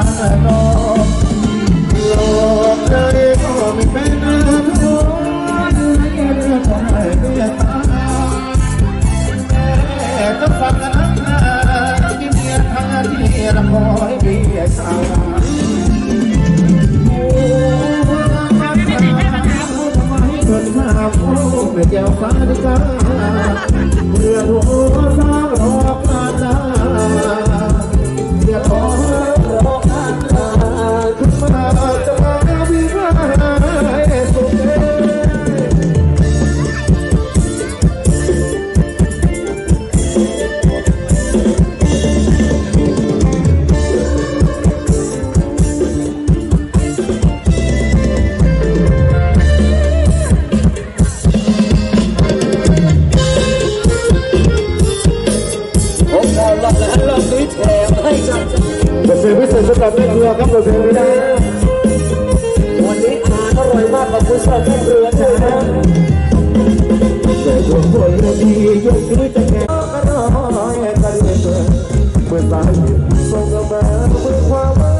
านองโลกเลยก็ไม่เป็นเรื่องของเรื่องของไม่เมตตาแม่ต้องฟังกันนะที่เมียทางที่ละคอยเบียดสาวคนมาพูดเจ้าฟ้าดิกาเมื่อหัวสร้างหลอก บทเพลงพิเศษสำหรับแม่ครัวครับบทเพลงไม่ได้วันนี้อาหารอร่อยมากกับคุณชอบแม่เรือนะฮะแต่ดวงคนดียกมือจะแก่ก็รอยกันเมื่อเมื่อสายส่งกมาเมื่อความว่า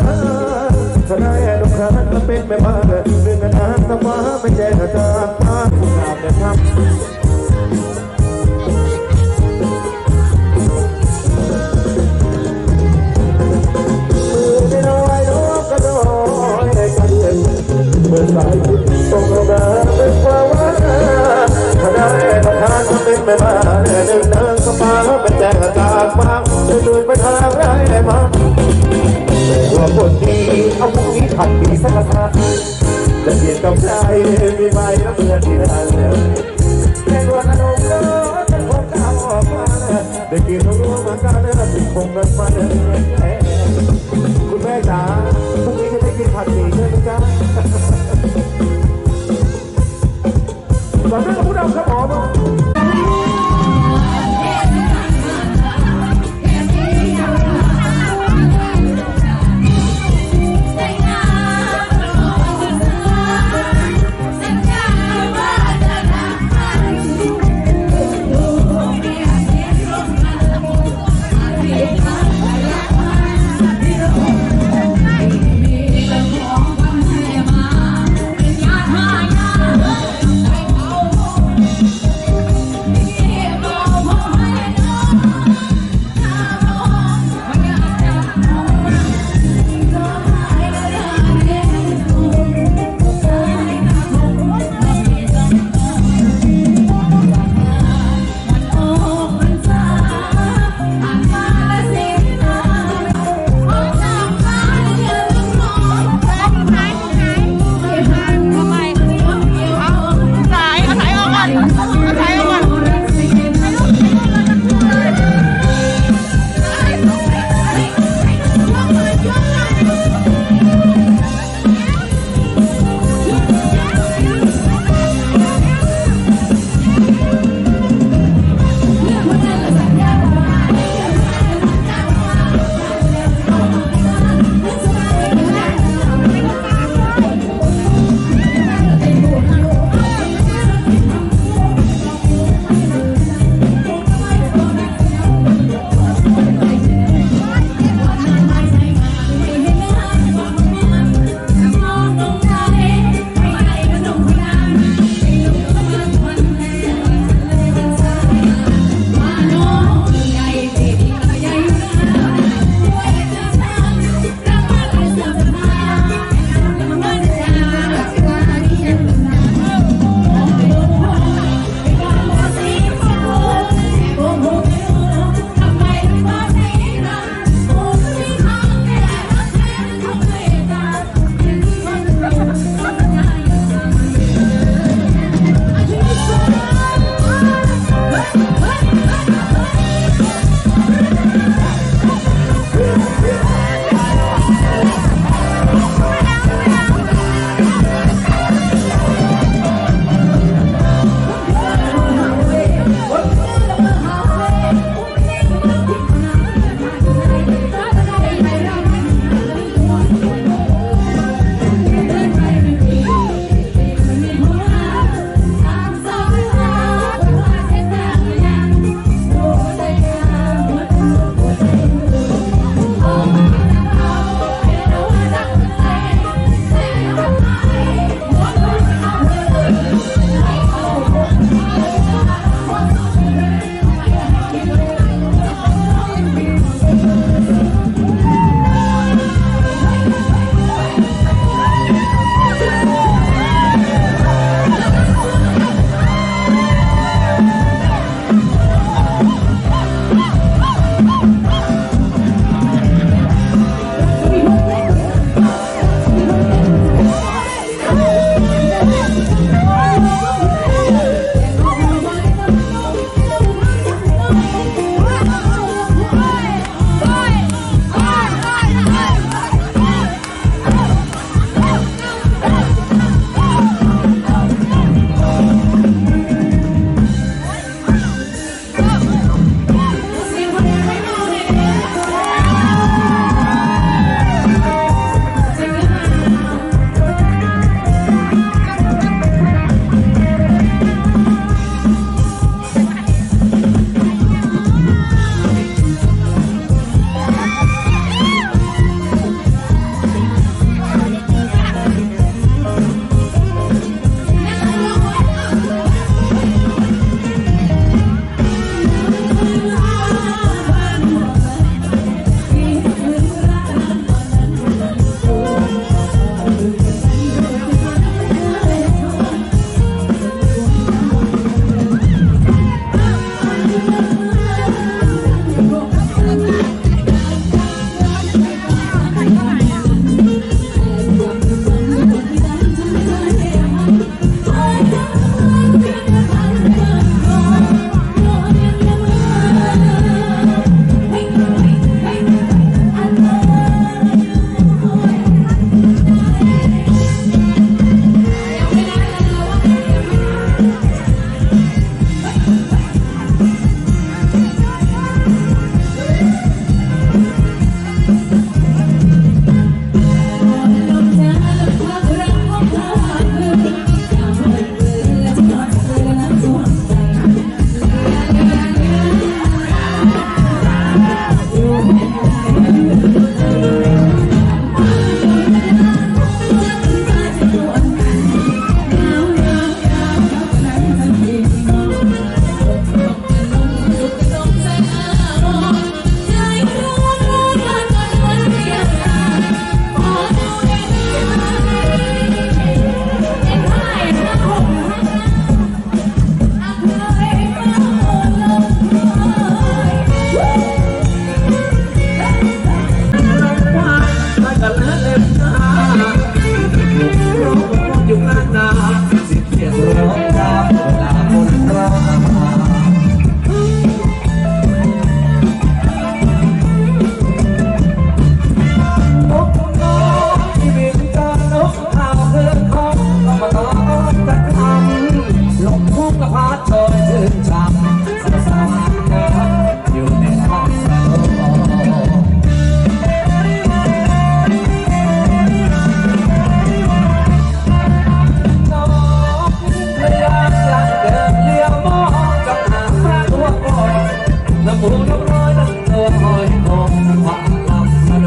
ถ้าได้ดอกคานก็เป็นแม่บ้านเรื่องงานทำมาไม่แจ้งจากบ้านงามแต่ทำ มือสายตรงมาเป็นความว่าถ้าได้ประทานมาเป็นแม่บ้านหนึ่งนางก็มาเป็นแจกจากมาเดินไปทางไรมาว่าคนดีเอาพรุ่งนี้ผัดปีสักครั้งจะเปลี่ยนกับใจมีไหมแล้วเมื่อที่นั่นแค่ว่าขนมก็จะคงก้าวออกมาได้กินรู้มากันติดคงกันมาเดินคุณแม่จ๋า พรุ่งนี้จะได้กินผัดหมี่ใช่ไหมจ๊ะตอเนื่องบพวกเราครับผม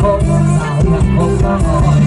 home, home, home, home.